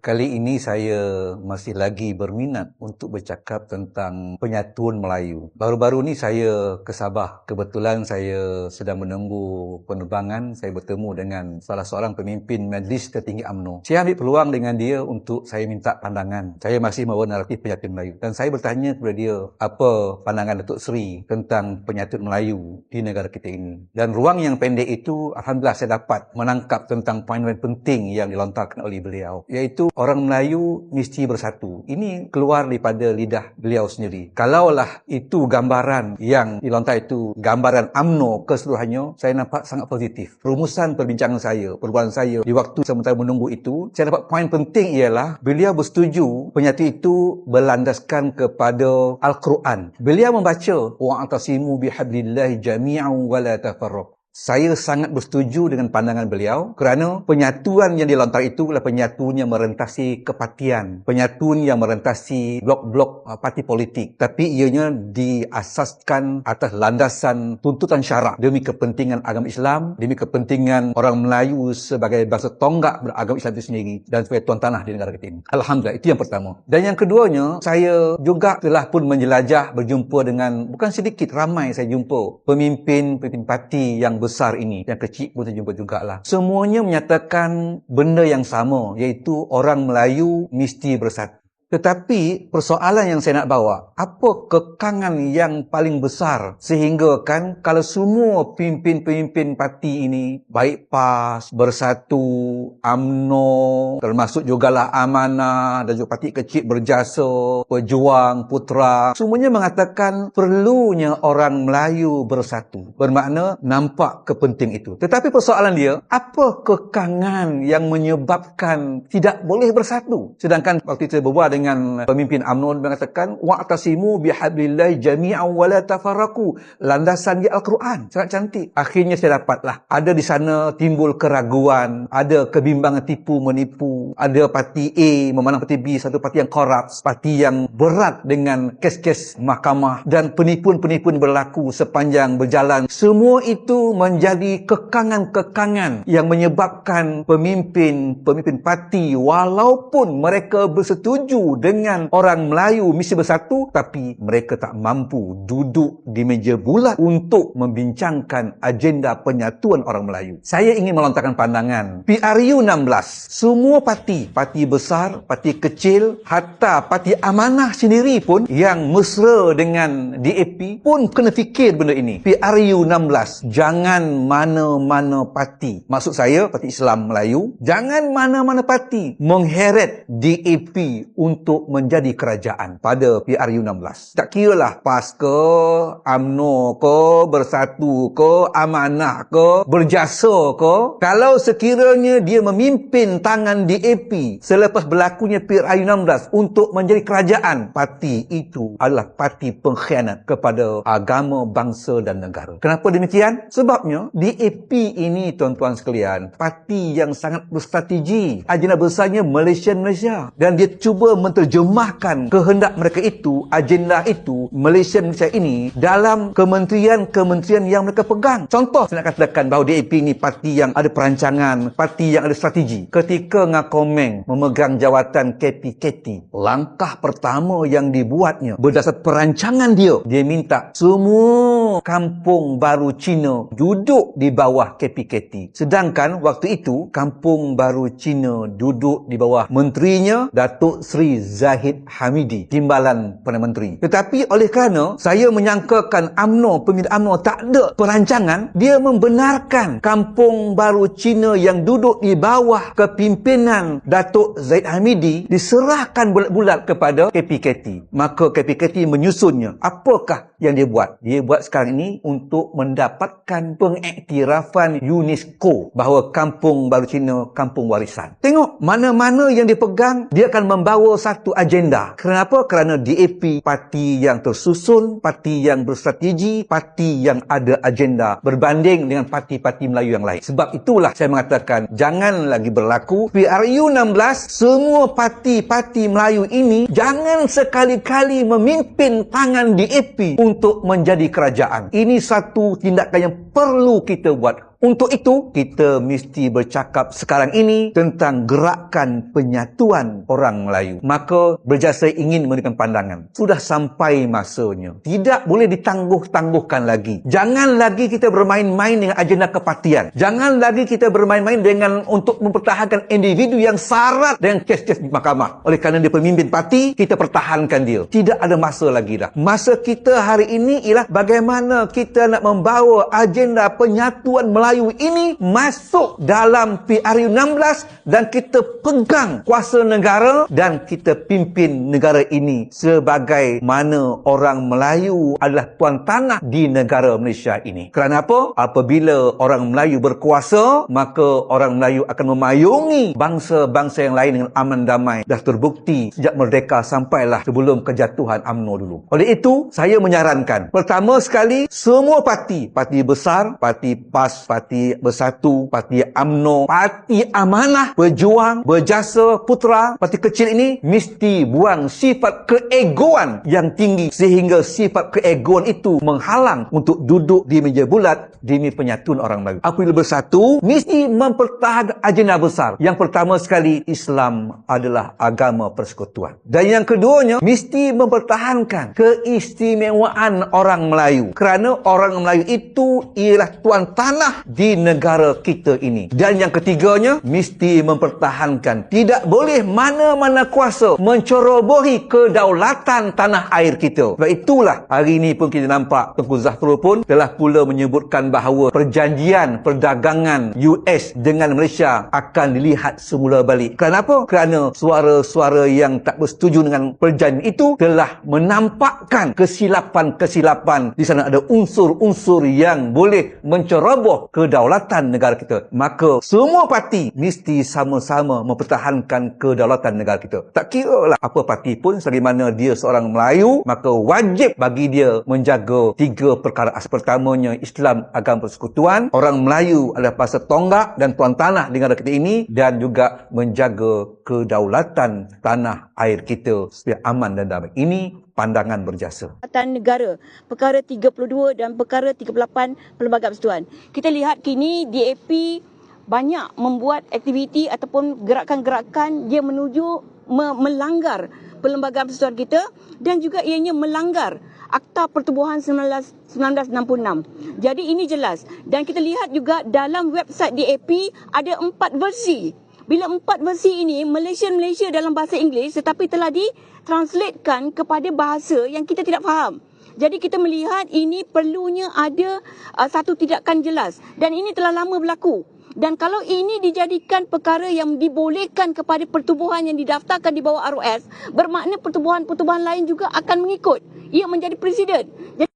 Kali ini saya masih lagi berminat untuk bercakap tentang penyatuan Melayu. Baru-baru ni saya ke Sabah. Kebetulan saya sedang menunggu penerbangan. Saya bertemu dengan salah seorang pemimpin Majlis Tertinggi UMNO. Saya ambil peluang dengan dia untuk saya minta pandangan. Saya masih mahu naratif penyatuan Melayu. Dan saya bertanya kepada dia, apa pandangan Datuk Seri tentang penyatuan Melayu di negara kita ini. Dan ruang yang pendek itu, Alhamdulillah saya dapat menangkap tentang poin-poin penting yang dilontarkan oleh beliau. Iaitu orang Melayu mesti bersatu. Ini keluar daripada lidah beliau sendiri. Kalaulah itu gambaran yang dilontar itu gambaran UMNO keseluruhannya, saya nampak sangat positif. Rumusan perbincangan saya, perbualan saya di waktu sementara menunggu itu, saya dapat poin penting ialah beliau bersetuju penyatu itu berlandaskan kepada Al-Quran. Beliau membaca wa'atasimu bihablillahi jami'an wa la saya sangat bersetuju dengan pandangan beliau kerana penyatuan yang dilontar itu adalah penyatuan yang merentasi kepatian, penyatuan yang merentasi blok-blok uh, parti politik. Tapi ianya diasaskan atas landasan tuntutan syarak demi kepentingan agama Islam, demi kepentingan orang Melayu sebagai bangsa tonggak beragama Islam itu sendiri dan sebagai tuan tanah di negara kita ini. Alhamdulillah, itu yang pertama. Dan yang keduanya, saya juga telah pun menjelajah berjumpa dengan bukan sedikit, ramai saya jumpa pemimpin-pemimpin parti yang besar ini, yang kecil pun saya jumpa jugalah. Semuanya menyatakan benda yang sama, iaitu orang Melayu mesti bersatu. Tetapi persoalan yang saya nak bawa, apa kekangan yang paling besar sehingga kan kalau semua pimpin-pimpin parti ini baik PAS, Bersatu, AMNO, termasuk jugalah Amanah dan juga parti kecil berjasa, Pejuang, Putra, semuanya mengatakan perlunya orang Melayu bersatu. Bermakna nampak kepenting itu. Tetapi persoalan dia, apa kekangan yang menyebabkan tidak boleh bersatu? Sedangkan waktu kita berbual dengan pemimpin UMNO mengatakan wa'tasimu bihablillahi jami'an wa la tafarraqu. Landasan dia Al-Quran. Sangat cantik. Akhirnya saya dapatlah ada di sana timbul keraguan, ada kebimbangan tipu menipu, ada parti A memandang parti B satu parti yang korup, parti yang berat dengan kes-kes mahkamah dan penipuan-penipuan berlaku sepanjang berjalan. Semua itu menjadi kekangan-kekangan yang menyebabkan pemimpin-pemimpin parti walaupun mereka bersetuju dengan orang Melayu mesti bersatu tapi mereka tak mampu duduk di meja bulat untuk membincangkan agenda penyatuan orang Melayu. Saya ingin melontarkan pandangan. PRU 16, semua parti, parti besar, parti kecil, hatta parti amanah sendiri pun yang mesra dengan DAP pun kena fikir benda ini. PRU 16, jangan mana-mana parti. Maksud saya, Parti Islam Melayu, jangan mana-mana parti mengheret DAP untuk untuk menjadi kerajaan pada PRU 16. Tak kira lah PAS ke, AMNO ke, Bersatu ke, Amanah ke, Berjasa ke. Kalau sekiranya dia memimpin tangan DAP selepas berlakunya PRU 16 untuk menjadi kerajaan, parti itu adalah parti pengkhianat kepada agama, bangsa dan negara. Kenapa demikian? Sebabnya DAP ini tuan-tuan sekalian, parti yang sangat berstrategi. Agenda besarnya Malaysia-Malaysia. Dan dia cuba menterjemahkan kehendak mereka itu, agenda itu, Malaysia Malaysia ini dalam kementerian-kementerian yang mereka pegang. Contoh, saya nak katakan bahawa DAP ini parti yang ada perancangan, parti yang ada strategi. Ketika Ngakomeng memegang jawatan KPKT, langkah pertama yang dibuatnya berdasar perancangan dia, dia minta semua kampung baru Cina duduk di bawah KPKT. Sedangkan waktu itu, kampung baru Cina duduk di bawah menterinya Datuk Sri Zahid Hamidi, timbalan Perdana Menteri. Tetapi oleh kerana saya menyangkakan UMNO, pemimpin UMNO tak ada perancangan, dia membenarkan kampung baru Cina yang duduk di bawah kepimpinan Datuk Zahid Hamidi diserahkan bulat-bulat kepada KPKT. Maka KPKT menyusunnya. Apakah yang dia buat? Dia buat sekarang ini untuk mendapatkan pengiktirafan UNESCO bahawa kampung baru Cina kampung warisan. Tengok mana-mana yang dipegang dia akan membawa satu agenda. Kenapa? Kerana DAP parti yang tersusun, parti yang berstrategi, parti yang ada agenda berbanding dengan parti-parti Melayu yang lain. Sebab itulah saya mengatakan jangan lagi berlaku PRU 16 semua parti-parti Melayu ini jangan sekali-kali memimpin tangan DAP untuk menjadi kerajaan. Ini satu tindakan yang perlu kita buat Untuk itu, kita mesti bercakap sekarang ini tentang gerakan penyatuan orang Melayu. Maka berjasa ingin memberikan pandangan. Sudah sampai masanya. Tidak boleh ditangguh-tangguhkan lagi. Jangan lagi kita bermain-main dengan agenda kepatian. Jangan lagi kita bermain-main dengan untuk mempertahankan individu yang syarat dengan kes-kes di mahkamah. Oleh kerana dia pemimpin parti, kita pertahankan dia. Tidak ada masa lagi dah. Masa kita hari ini ialah bagaimana kita nak membawa agenda penyatuan Melayu ini masuk dalam PRU 16 dan kita pegang kuasa negara dan kita pimpin negara ini sebagai mana orang Melayu adalah tuan tanah di negara Malaysia ini. Kerana apa? Apabila orang Melayu berkuasa, maka orang Melayu akan memayungi bangsa-bangsa yang lain dengan aman damai. Dah terbukti sejak merdeka sampailah sebelum kejatuhan UMNO dulu. Oleh itu, saya menyarankan. Pertama sekali, semua parti, parti besar, parti PAS, parti bersatu, parti AMNO, parti amanah, berjuang, berjasa, putra, parti kecil ini mesti buang sifat keegoan yang tinggi sehingga sifat keegoan itu menghalang untuk duduk di meja bulat demi penyatuan orang Melayu. Apabila bersatu, mesti mempertahankan agenda besar. Yang pertama sekali, Islam adalah agama persekutuan. Dan yang keduanya, mesti mempertahankan keistimewaan orang Melayu. Kerana orang Melayu itu ialah tuan tanah di negara kita ini. Dan yang ketiganya, mesti mempertahankan. Tidak boleh mana-mana kuasa mencorobohi kedaulatan tanah air kita. Sebab itulah hari ini pun kita nampak Tengku Zafrul pun telah pula menyebutkan bahawa perjanjian perdagangan US dengan Malaysia akan dilihat semula balik. Kenapa? Kerana suara-suara yang tak bersetuju dengan perjanjian itu telah menampakkan kesilapan-kesilapan di sana ada unsur-unsur yang boleh menceroboh kedaulatan negara kita. Maka semua parti mesti sama-sama mempertahankan kedaulatan negara kita. Tak kira lah apa parti pun selagi mana dia seorang Melayu, maka wajib bagi dia menjaga tiga perkara asas. Pertamanya Islam agama persekutuan, orang Melayu adalah pasal tonggak dan tuan tanah di negara kita ini dan juga menjaga kedaulatan tanah air kita supaya aman dan damai. Ini pandangan berjasa. Perkhidmatan Negara perkara 32 dan perkara 38 Perlembagaan Persekutuan. Kita lihat kini DAP banyak membuat aktiviti ataupun gerakan-gerakan dia menuju me- melanggar Perlembagaan Persekutuan kita dan juga ianya melanggar Akta Pertubuhan 19, 1966. Jadi ini jelas dan kita lihat juga dalam website DAP ada empat versi bila empat versi ini Malaysian-Malaysia dalam bahasa Inggeris tetapi telah ditranslatekan kepada bahasa yang kita tidak faham. Jadi kita melihat ini perlunya ada uh, satu tindakan jelas dan ini telah lama berlaku. Dan kalau ini dijadikan perkara yang dibolehkan kepada pertubuhan yang didaftarkan di bawah ROS, bermakna pertubuhan-pertubuhan lain juga akan mengikut. Ia menjadi presiden. Jadi